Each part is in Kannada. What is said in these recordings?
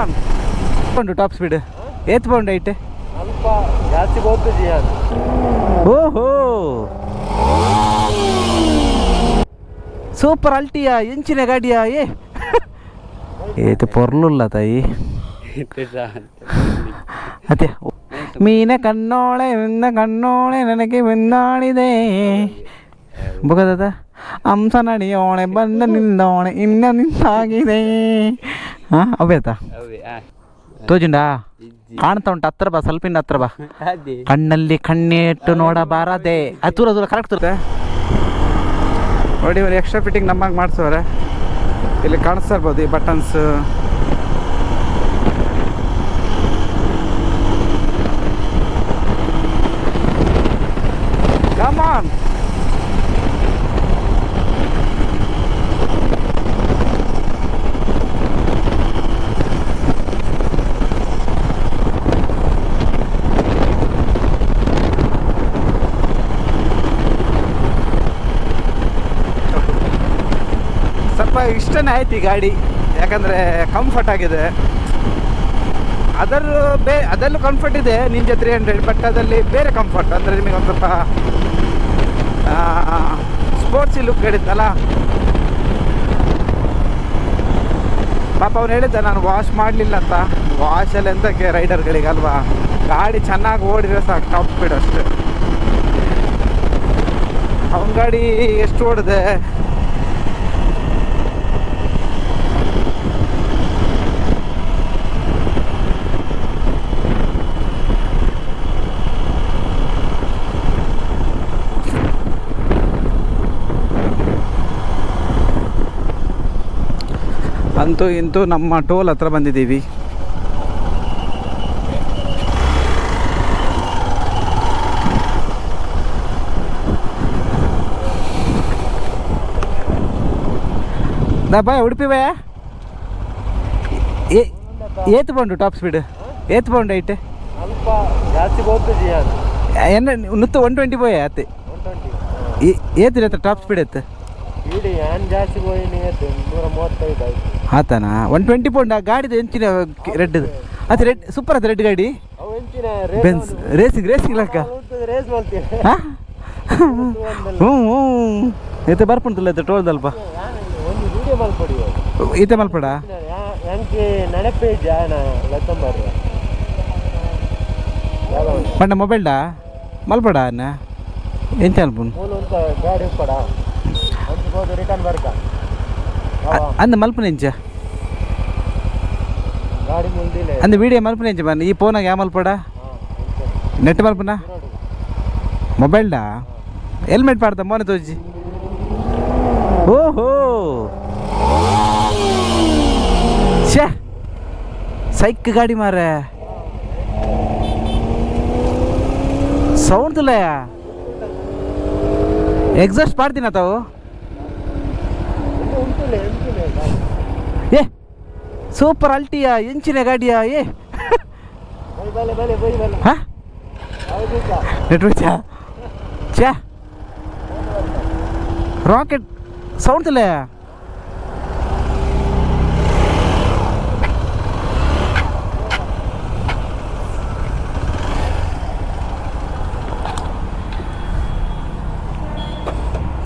ಕಮಾನ್ ಉಂಟು ಟಾಪ್ ಸ್ಪೀಡ್ ಏತ್ ಪೌಂಡ್ ಐಟ್ ಸ್ವಲ್ಪ ಜಾಸ್ತಿ ಹೋಗ್ತದೆ ಅದು ಓಹೋ. ಸೂಪರ್ ಅಲ್ಟಿಯಾ ಎಂಚಿನ ಗಾಡಿಯಾ ಏ. ಏತು ಪೊರ್ಲುಲ್ಲ ತಾಯಿ. ಅದೇ ಮೀನ ಕಣ್ಣೋಳೆ ನಿನ್ನ ಕಣ್ಣೋಳೆ ನನಗೆ ಬೆನ್ನಾಡಿದೆ ಬುಗದದ ಹಂಸ ನಡಿಯೋಣೆ ಬಂದ ನಿಂದೋಣೆ ಇನ್ನ ನಿಂತಾಗಿದೆ ಹಾ ಅವ್ಯಾತ ತೋಜುಂಡಾ ಕಾಣ್ತಾ ಉಂಟು ಹತ್ರ ಬಾ ಸ್ವಲ್ಪ ಇನ್ನು ಹತ್ರ ಬಾ ಕಣ್ಣಲ್ಲಿ ಕಣ್ಣಿಟ್ಟು ನೋಡಬಾರದೆ ಅದು ದೂರ ದೂರ ಕರೆಕ್ಟ್ ತುರ್ತ ನೋಡಿ ಒಂದು ಎಕ್ಸ್ಟ್ರಾ ಫಿಟ್ಟಿಂಗ್ ನಮ್ಮಗೆ ಮಾಡಿಸೋರೆ ಇಲ್ಲಿ ಕಾಣಿಸ್ತಾ ಇರ್ಬೋದು ಈ ಬಟನ್ಸ್ ಕಮಾನ್ ಸ್ವಲ್ಪ ಇಷ್ಟನೇ ಆಯ್ತು ಈ ಗಾಡಿ. ಯಾಕಂದರೆ ಕಂಫರ್ಟ್ ಆಗಿದೆ. ಅದರ ಬೇ, ಅದರಲ್ಲೂ ಕಂಫರ್ಟ್ ಇದೆ ನಿಂಜ ತ್ರೀ ಹಂಡ್ರೆಡ್ ಬಟ್ ಅದರಲ್ಲಿ ಬೇರೆ ಕಂಫರ್ಟ್ ಅಂದರೆ ನಿಮಗೆ ಒಂದು ಸ್ವಲ್ಪ ಸ್ಪೋರ್ಟ್ಸಿ ಲುಕ್ ಹೇಳಿದ್ನಲ್ಲ ಪಾಪ ಅವ್ನು ಹೇಳಿದ್ದ, ನಾನು ವಾಶ್ ಮಾಡಲಿಲ್ಲ ಅಂತ. ವಾಶಲ್ಲಿ ಎಂತಕ್ಕೆ ರೈಡರ್ಗಳಿಗಲ್ವಾ ಗಾಡಿ ಚೆನ್ನಾಗಿ ಓಡಿದ್ರೆ ಸಾಕು ಟಾಪ್ ಸ್ಪೀಡ್ ಅಷ್ಟೇ. ಅವನ ಗಾಡಿ ಎಷ್ಟು ಓಡಿದೆ? ಅಂತೂ ಇಂತೂ ನಮ್ಮ ಟೋಲ್ ಹತ್ರ ಬಂದಿದ್ದೀವಿ. ಬಾಯ್ ಉಡುಪಿ ಬಾಯ ಏತ್ ಬೌಂಡು ಟಾಪ್ ಸ್ಪೀಡ್ ಏತ್ ಬೌಂಡ್ ಐತೆ ಏನು ಒನ್ ಟ್ವೆಂಟಿ ಬಾಯ್ ಏತ್ರಿ ಏತಿರತ್ತ ಟಾಪ್ ಸ್ಪೀಡ್ ಐತೆ ಇಡೀ ಆನ್ ಜಾಸ್ತಿ ಹೋಗಿ ನೂರ ಮೂವತ್ತೈದು ಆಯ್ತು. ಆತನ? ಒನ್ ಟ್ವೆಂಟಿ ಪೌಂಡ್ ಆ ಗಾಡಿದು ಎಂಚಿನ ರೆಡ್ ಅದು ರೆಡ್ ಸೂಪರ್ ಅದು ರೆಡ್ ಗಾಡಿ. ಅವು ಎಂಚಿನ ಬೆನ್ಸ್ ರೇಸಿಂಗ್ ರೇಸಿಂಗ್ ಲಕ್ಕ? ರೇಸ್ ಮಾಡ್ತೀನಿ ಹ್ಞೂ ಹ್ಞೂ ಈತ ಬರ್ಪುಂಟಲ್ಲ ಈತ ಟೋಲ್ದಲ್ಪ ಒಂದು ವಿಡಿಯೋ ಮಾಡ್ಕೊಡಿ ಈತ ಮಲ್ಪಡ ನನಗೆ ನೆನಪೇ ಜಾನ ಲತ್ತಂಬರ್ರಿ ಪಂಡ ಮೊಬೈಲ್ಡಾ ಮಲ್ಪಡ ಅನ್ನ ಎಂಚ ಅಲ್ಪ ಗಾಡಿ ಪಡ ಹಂಚ್ಬೋದು ರಿಟರ್ನ್ ಬರ್ಕ ಅಂದ ಮಲ್ಪನ ಇಂಚ ಗಾಡಿ ಮುಂದಿಲ್ಲ ಅಂದ ವಿಡಿಯೋ ಮಲ್ಪನ ಇಂಚ ಬನ್ನಿ ಈ ಫೋನಾಗ ಯಾ ಮಲ್ಪಡ? ನೆಟ್ ಮಲ್ಪನ? ಮೊಬೈಲ್ಡಾ ಹೆಲ್ಮೆಟ್ ಪಾಡ್ದ ಮೋನೆ ತೋಜಿ ಓಹೋ! ಛೆ! ಸೈಕ್ ಗಾಡಿ ಮಾರೆ. ಸೌಂಡ್ ಲಯ ಎಕ್ಸಾಸ್ಟ್ ಮಾಡ್ತೀನ ತಾವು? ಏ ಸೂಪರ್ ಅಲ್ಟಿಯಾ ಎಂಚಿನ ಗಾಡಿಯಾ ಏ? ಚಾ? ರಾಕೆಟ್ ಸೌಂಡ್ ಇಲ್ಲ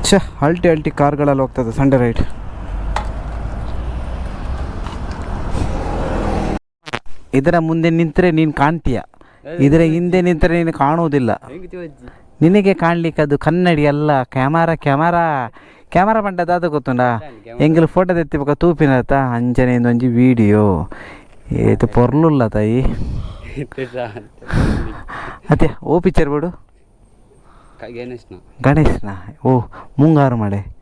ಛೇ ಅಲ್ಟಿ ಅಲ್ಟಿ ಕಾರ್ಗಳಲ್ಲಿ ಹೋಗ್ತದೆ ಸಂಡೇ ರೈಡ್ ಇದರ ಮುಂದೆ ನಿಂತರೆ ನೀನು ಕಾಣ್ತೀಯ. ಇದರ ಹಿಂದೆ ನಿಂತರೆ ನೀನು ಕಾಣುವುದಿಲ್ಲ. ನಿನಗೆ ಕಾಣ್ಲಿಕ್ಕೆ ಅದು ಕನ್ನಡಿ ಅಲ್ಲ ಕ್ಯಾಮರಾ ಕ್ಯಾಮರಾ ಕ್ಯಾಮರಾ ಬಂಡದ ಅದು ಗೊತ್ತುಂಡ? ಎಂಗಿಲು ಫೋಟೋ ತೆತ್ತಿಬೇಕ ತೂಪಿನ ಅಂಜನೆಯಿಂದ ಒಂಜಿ ವಿಡಿಯೋ ಏತು ಪೊರ್ಲುಲ್ಲ ತಾಯಿ. ಅದೇ ಓ ಪಿಕ್ಚರ್ ಬಿಡು. ಗಣೇಶ್ನ. ಗಣೇಶನ. ಓ ಮುಂಗಾರು ಮಳೆ.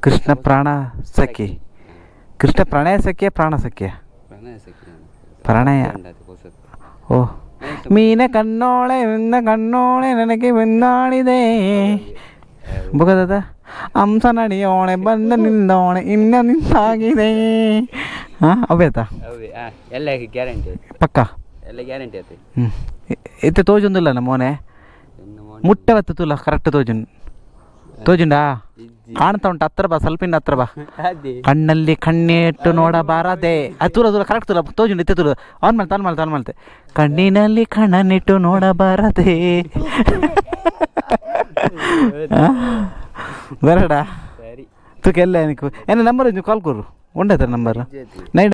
ಕೃಷ್ಣ ಪ್ರಾಣ ಸಖಿ. ಕೃಷ್ಣ ಪ್ರಣಯ ಸಖಿಯ ಪ್ರಾಣ ಸಖಿಯ? ಪ್ರಣಯ ಹೊಸತ್ತು ಓ ಮೀನ ಕಣ್ಣೋಳೆ ನಿನ್ನ ಕಣ್ಣೋಳೆ ನನಗೆ ಬೆನ್ನಾಡಿದೆ ಬುಗದದ ಹಂಸ ನಡಿಯೋಣೆ ಬಂದ ನಿಂದೋಣೆ ಇನ್ನ ನಿಂತಾಗಿದೆ ಹಾಂ ಅವ್ಯಾತ ಹೌದು ಎಲ್ಲ ಗ್ಯಾರಂಟಿ ಪಕ್ಕ ಎಲ್ಲ ಗ್ಯಾರಂಟಿ ಆಯ್ತು ಹ್ಞೂ ಇತ್ತೆ ತೋಜೊಂದಿಲ್ಲ ನಮ್ಮ ಮೋನೆ ಮುಟ್ಟವತ್ತು ತುಲ ಕರೆಕ್ಟ್ ತೋಜುನ್ ತೋಜುಂಡಾ? ಕಾಣ್ತಾ ಉಂಟು ಹತ್ರ ಬಾ ಸ್ವಲ್ಪ ಹತ್ರ ಬಾ. ಕಣ್ಣಲ್ಲಿ ಕಣ್ಣಿಟ್ಟು ನೋಡಬಾರದೆ. ಅದು ತೂರ ದೂರ ಕರೆಕ್ಟ್ ತೂರ ತೋಜುಂಡು ಇತ್ತೆ ತೂರ. ಆನ್ ಮಾಡ್ತೆ ಆನ್ ಮಾಡ್ತೆ ಆನ್ ಮಾಡ್ತೆ. ಕಣ್ಣಿನಲ್ಲಿ ಕಣ್ಣನ್ನಿಟ್ಟು ನೋಡಬಾರದೆ. ಬರಡ? ಸರಿ ಏನಕ್ಕೂ ಎಲ್ಲ ಏನಕ್ಕೆ ಏನ ನಂಬರ್ ಕಾಲ್ ಕೊರು ಉಂಡೈತೆ ನಂಬರ್ ನೈಟ್